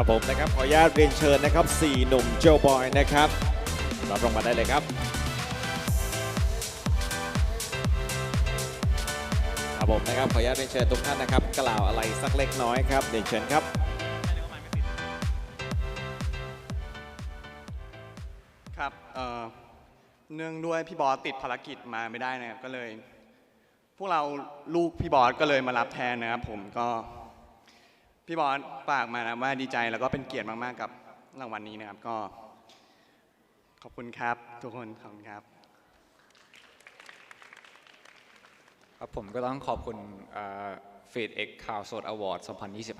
ครับผมนะครับขออนุญาตเรียนเชิญนะครับสี่หนุ่มโจบอยนะครับรับรางวัลได้เลยครับครับผมนะครับขออนุญาตเรียนเชิญทุกท่านนะครับ กล่าวอะไรสักเล็กน้อยครับเรียนเชิญครับครับเอ่อเนื่องด้วยพี่บอสติดภารกิจมาไม่ได้นะครับก็เลย พวกเราลูกพี่บอสก็เลยมารับแทนนะครับผมก็ พี่บอสฝากมานะว่าดีใจแล้วก็เป็นเกียรติมากๆกับรางวัลนี้นะครับก็ ขอบคุณครับ ทุกคนขอบคุณครับ ครับผมก็ต้องขอบคุณฟีดเอ็กข่าวสดอวอร์ด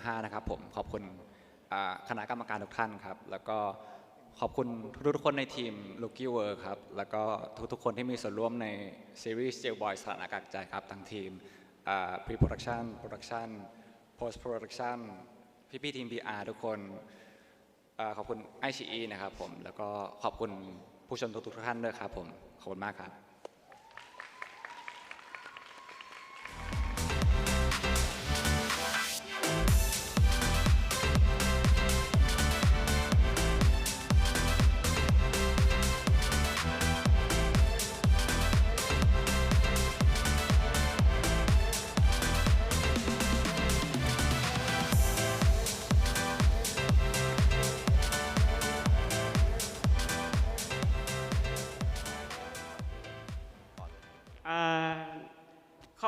2025 นะครับผมขอบคุณอ่าคณะกรรมการทุกท่านครับ แล้วก็ขอบคุณทุกๆคนในทีม Lucky w o r ครับ แล้วก็ทุกๆคนที่มีส่วนร่วมในซีรีส์ Jailboy สถานะกักใจครับทั้งทีมอ่า post Production พี่พี่ทีม PR ทุกคนอ่าขอบคุณไอชีนะครับผม แล้วก็ขอบคุณผู้ชมทุกๆท่านด้วยครับผม ขอบคุณมากครับ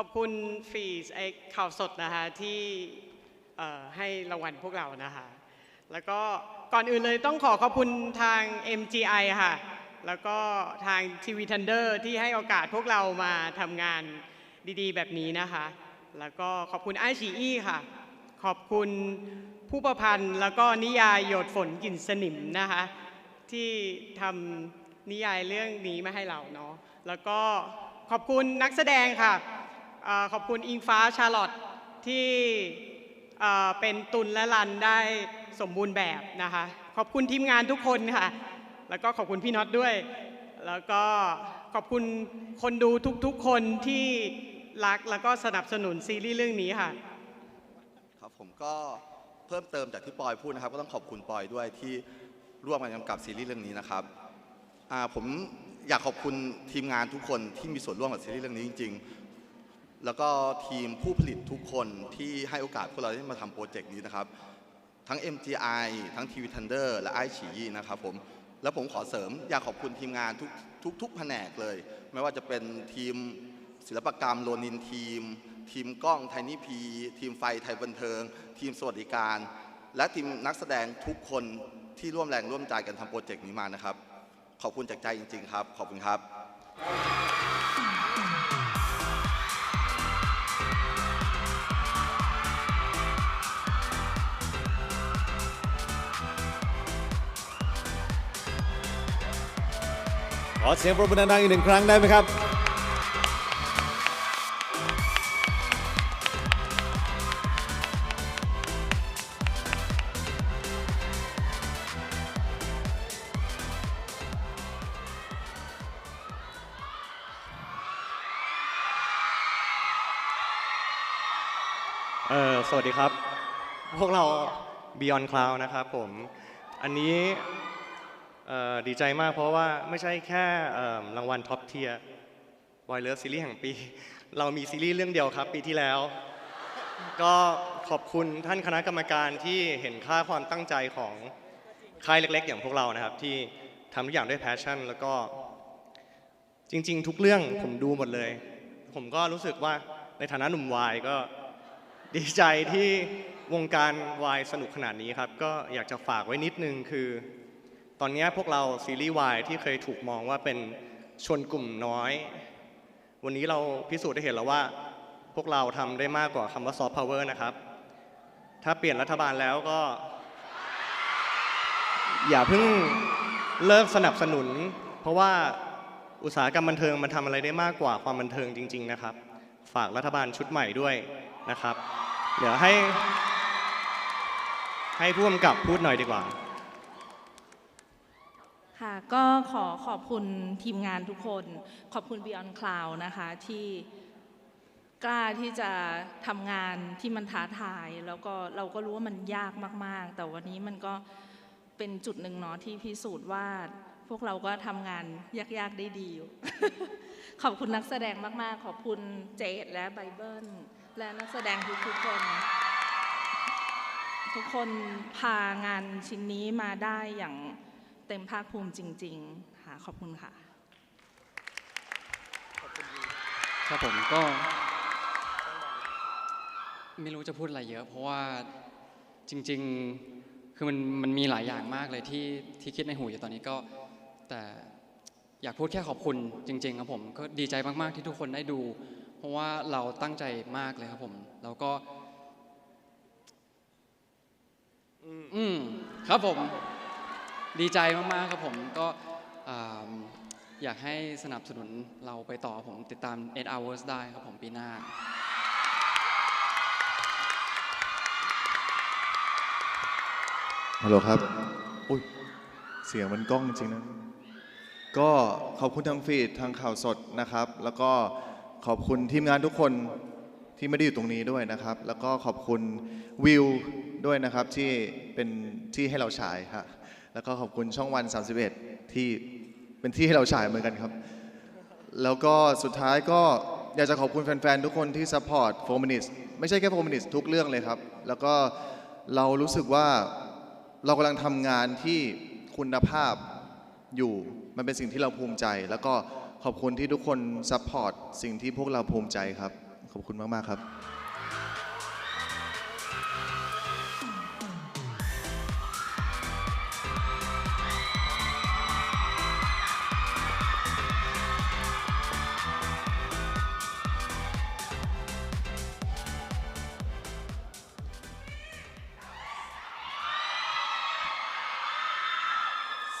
อบคุณฟีสไอข่าวสดนะคะที่ให้รางวัลพวกเรานะคะแล้วก็ก่อนอื่นเลยต้องขอขอบคุณทาง MGI ค่ะ แล้วก็ทาง TV Thunder ที่ให้โอกาสพวกเรามาทำงานดีๆ แบบนี้นะคะ แล้วก็ขอบคุณไอชีอีค่ะ ขอบคุณผู้ประพันธ์ แล้วก็นิยายหยดฝนกลิ่นสนิมนะคะ ที่ทำนิยายเรื่องนี้มาให้เราเนาะ แล้วก็ขอบคุณนักแสดงค่ะ ขอบคุณอิงฟ้าชาลอตที่เป็นตุลและรันได้สมบูรณ์แบบนะคะ ขอบคุณทีมงานทุกคนค่ะ แล้วก็ขอบคุณพี่น็อตด้วย แล้วก็ขอบคุณคนดูทุกๆคนที่รักแล้วก็สนับสนุนซีรีส์เรื่องนี้ค่ะ ครับผมก็เพิ่มเติมจากที่ปอยพูดนะครับ ก็ต้องขอบคุณปอยด้วยที่ร่วมกันกำกับซีรีส์เรื่องนี้นะครับผมอยากขอบคุณทีมงานทุกคนที่มีส่วนร่วมกับซีรีส์เรื่องนี้จริง ๆ แล้วก็ทีมผู้ผลิตทุกคนที่ให้โอกาสพวกเราได้มาทำโปรเจกต์นี้นะครับ ทั้ง MGI ทั้ง TV Thunder และไอฉีนะครับผม แล้วผมขอเสริมอยากขอบคุณทีมงานทุกทุกทุกแผนกเลย ไม่ว่าจะเป็นทีมศิลปกรรมโลนินทีม ทีมกล้องไทนี่พี ทีมไฟไทยบันเทิง ทีมสวัสดิการ และทีมนักแสดงทุกคนที่ร่วมแรงร่วมใจกันทำโปรเจกต์นี้มานะครับ ขอบคุณจากใจจริง ๆ ครับ ขอบคุณครับ ขอเสียงปรบมือดังๆอีกหนึ่งครั้งได้ไหมครับ เออสวัสดีครับ พวกเรา Beyond Cloud นะครับผม อันนี้ ดีใจมากเพราะว่าไม่ใช่แค่รางวัลท็อปเทียร์วอยเลอร์ซีรีส์แห่งปี เรามีซีรีส์เรื่องเดียวครับปีที่แล้ว ก็ขอบคุณท่านคณะกรรมการที่เห็นค่าความตั้งใจของค่ายเล็ก ๆ อย่างพวกเรานะครับ ที่ทำทุกอย่างด้วยแพชชั่น แล้วก็จริง ๆ ทุกเรื่องผมดูหมดเลย ผมก็รู้สึกว่าในฐานะหนุ่มวายก็ดีใจที่วงการวายสนุกขนาดนี้ครับ ก็อยากจะฝากไว้นิดนึงคือ ตอนนี้พวกเราซีรีส์วายที่เคยถูกมองว่าเป็นชนกลุ่มน้อย วันนี้เราพิสูจน์ได้เห็นแล้วว่า พวกเราทำได้มากกว่าคำว่าซอฟต์พาวเวอร์นะครับ ถ้าเปลี่ยนรัฐบาลแล้วก็ อย่าเพิ่งเลิกสนับสนุน เพราะว่าอุตสาหกรรมบันเทิงมันทำอะไรได้มากกว่าความบันเทิงจริง ๆ นะครับ ฝากรัฐบาลชุดใหม่ด้วยนะครับ เดี๋ยวให้ให้ผู้กำกับพูดหน่อยดีกว่า ค่ะก็ขอขอบคุณทีมงานทุกคน ขอบคุณ Beyond Cloud นะคะที่กล้าที่จะทำงานที่มันท้าทาย แล้วก็เราก็รู้ว่ามันยากมาก ๆ แต่วันนี้มันก็เป็นจุดหนึ่งเนาะที่พิสูจน์ว่าพวกเราก็ทำงานยาก ๆ ได้ดีอยู่ ขอบคุณนักแสดงมาก ๆ ขอบคุณเจดและไบเบิลและนักแสดงทุกๆคน ทุกคนพางานชิ้นนี้มาได้อย่าง เต็มภาคภูมิจริง ๆ ค่ะ ขอบคุณค่ะครับผมก็ไม่รู้จะพูดอะไรเยอะ เพราะว่าจริง ๆ คือมันมันมีหลายอย่างมากเลยที่ที่คิดในหูอยู่ตอนนี้ก็ แต่อยากพูดแค่ขอบคุณจริง ๆ ครับผมก็ดีใจมากๆที่ทุกคนได้ดู เพราะว่าเราตั้งใจมากเลยครับผมแล้วก็ อืมครับผม ดีใจมากๆครับผมก็อยากให้สนับสนุนเราไปต่อผมติดตาม 8 hours ได้ครับผมปีหน้า ฮัลโหลครับ อุ้ย เสียงมันกล้องจริงนะ ก็ขอบคุณทางฟีดทางข่าวสดนะครับ แล้วก็ขอบคุณทีมงานทุกคนที่ไม่ได้อยู่ตรงนี้ด้วยนะครับ แล้วก็ขอบคุณวิวด้วยนะครับที่เป็นที่ให้เราฉายครับ แล้วก็ขอบคุณช่องวัน 31 ที่เป็นที่ให้เราฉายเหมือนกันครับ แล้วก็สุดท้ายก็อยากจะขอบคุณแฟนๆ ทุกคนที่ซัพพอร์ตโฟมินิสไม่ใช่แค่โฟมินิสทุกเรื่องเลยครับ แล้วก็เรารู้สึกว่าเรากำลังทำงานที่คุณภาพอยู่มันเป็นสิ่งที่เราภูมิใจ แล้วก็ขอบคุณที่ทุกคนซัพพอร์ตสิ่งที่พวกเราภูมิใจครับ ขอบคุณมาก ๆ ครับ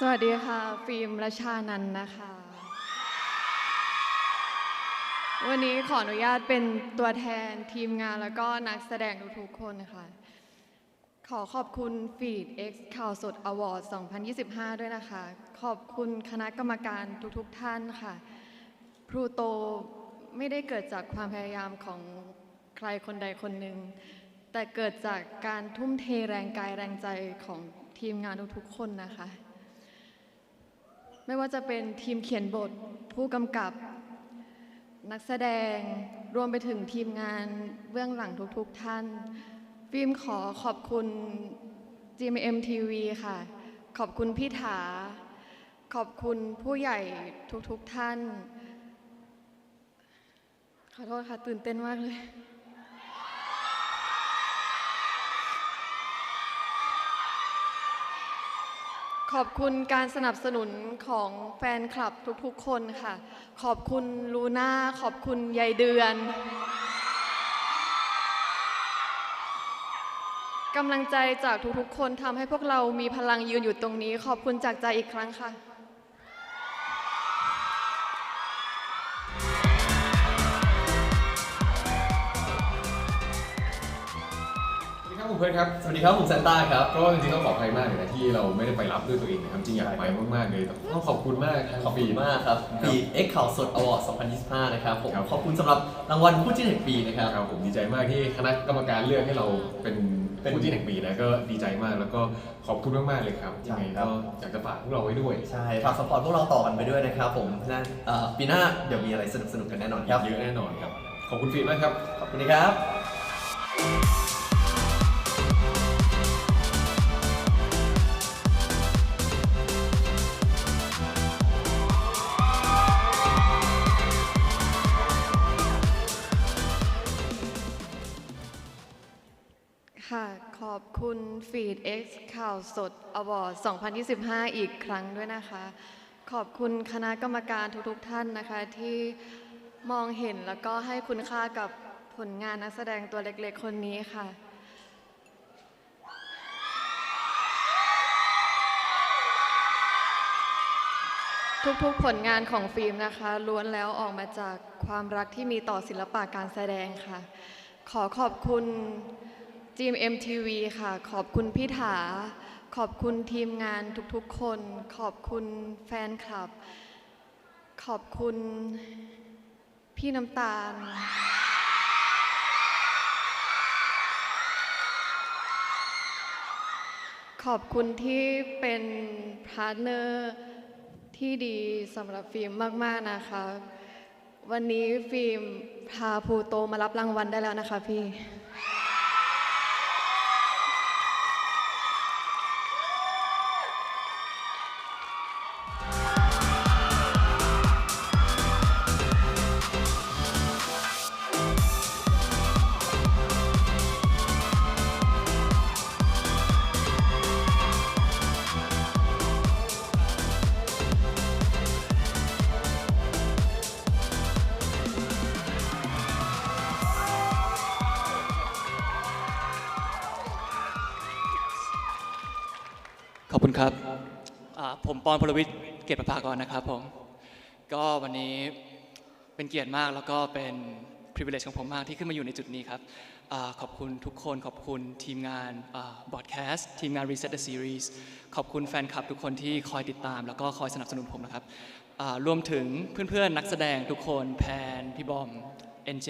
สวัสดีค่ะ ฟิล์มรชานันนะคะ วันนี้ขออนุญาตเป็นตัวแทนทีมงานแล้วก็นักแสดงทุกๆคนค่ะ ขอขอบคุณฟีด X ข่าวสดอวอร์ด 2025 ด้วยนะคะ ขอบคุณคณะกรรมการทุกๆท่านค่ะพลูโตไม่ได้เกิดจากความพยายามของใครคนใดคนหนึ่ง แต่เกิดจากการทุ่มเทแรงกายแรงใจของทีมงานทุกๆคนนะคะ ไม่ว่าจะเป็นทีมเขียนบท ผู้กำกับ นักแสดงรวมไปถึงทีมงานเบื้องหลังทุกๆท่าน ฟิล์มขอขอบคุณ GMM TV ค่ะ ขอบคุณพี่ถา ขอบคุณผู้ใหญ่ทุกๆท่าน ขอโทษค่ะ ตื่นเต้นมากเลย ขอบคุณการสนับสนุนของแฟนคลับทุกๆคนค่ะ ขอบคุณลูน่า ขอบคุณยายเดือนกำลังใจจากทุกๆคนทำให้พวกเรามีพลังยืนอยู่ตรงนี้ ขอบคุณจากใจอีกครั้งค่ะ เพื่อนครับ สวัสดีครับผมซานต้าครับ ก็จริงๆต้องขออภัยมากเลยนะที่เราไม่ได้ไปรับด้วยตัวเองนะครับจริงอยากไปมากๆเลยแต่ต้องขอบคุณมากทางขอบฟีคุณดมากครับครับปีเอ็กข่าวสดอวอร์ด2025 นะครับผมครับ ขอบคุณสำหรับรางวัลผู้จิ้นแห่งปีนะครับ ครับผมดีใจมากที่คณะกรรมการเลือกให้เราเป็นเป็น ผู้ที่แห่งปีนะก็ดีใจมากแล้วก็ขอบคุณมากๆเลยครับใช่ยังไงครับก็อยากจะฝากพวกเราไว้ด้วยใช่ฝากสปอร์ตพวกเราต่อกันไปด้วยนะครับผมนะเอ่อปีหน้าเดี๋ยวมีอะไรสนุกๆกันแน่นอนครับ เยอะแน่นอนครับขอบคุณฟีดมากครับ ขอบคุณนะครับ ฟีด X ข่าวสดอวอร์ด2025 อีกครั้งด้วยนะคะ ขอบคุณคณะกรรมการทุกๆท่านนะคะ ที่มองเห็นแล้วก็ให้คุณค่ากับผลงานนักแสดงตัวเล็กๆ คนนี้ค่ะ ทุกๆผลงานของฟิล์มนะคะ ล้วนแล้วออกมาจากความรักที่มีต่อศิลปะการแสดงค่ะ ขอขอบคุณ จีมเอ็มทีวีค่ะ ขอบคุณพี่ถา ขอบคุณทีมงานทุกๆคน ขอบคุณแฟนคลับ ขอบคุณพี่น้ำตาล ขอบคุณที่เป็นพาร์ทเนอร์ที่ดีสำหรับฟิล์มมาก ๆ นะคะ วันนี้ฟิล์มพาภูโตมารับรางวัลได้แล้วนะคะพี่ คุณครับ ผมปอนพลวิทย์เกียรติประภากรนะครับผม ก็วันนี้เป็นเกียรติมากแล้วก็เป็น privilege ของผมมากที่ขึ้นมาอยู่ในจุดนี้ครับอขอบคุณทุกคนขอบคุณทีมงานบอดแคสต์ทีมงาน Reset the Series ขอบคุณแฟนคลับทุกคนที่คอยติดตาม แล้วก็คอยสนับสนุนผมนะครับรวมถึงเพื่อนๆ นักแสดงทุกคนแพนพี่บอม NJ อินเจ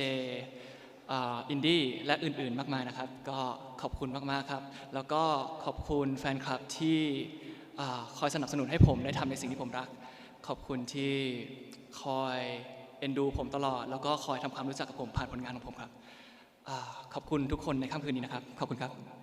อินดี้และอื่นๆมากมายนะครับ ก็ขอบคุณมากๆครับ แล้วก็ขอบคุณแฟนคลับที่คอยสนับสนุนให้ผมได้ทำในสิ่งที่ผมรัก ขอบคุณที่คอยเอ็นดูผมตลอด แล้วก็คอยทำความรู้จักกับผมผ่านผลงานของผมครับขอบคุณทุกคนในค่ำคืนนี้นะครับ ขอบคุณครับ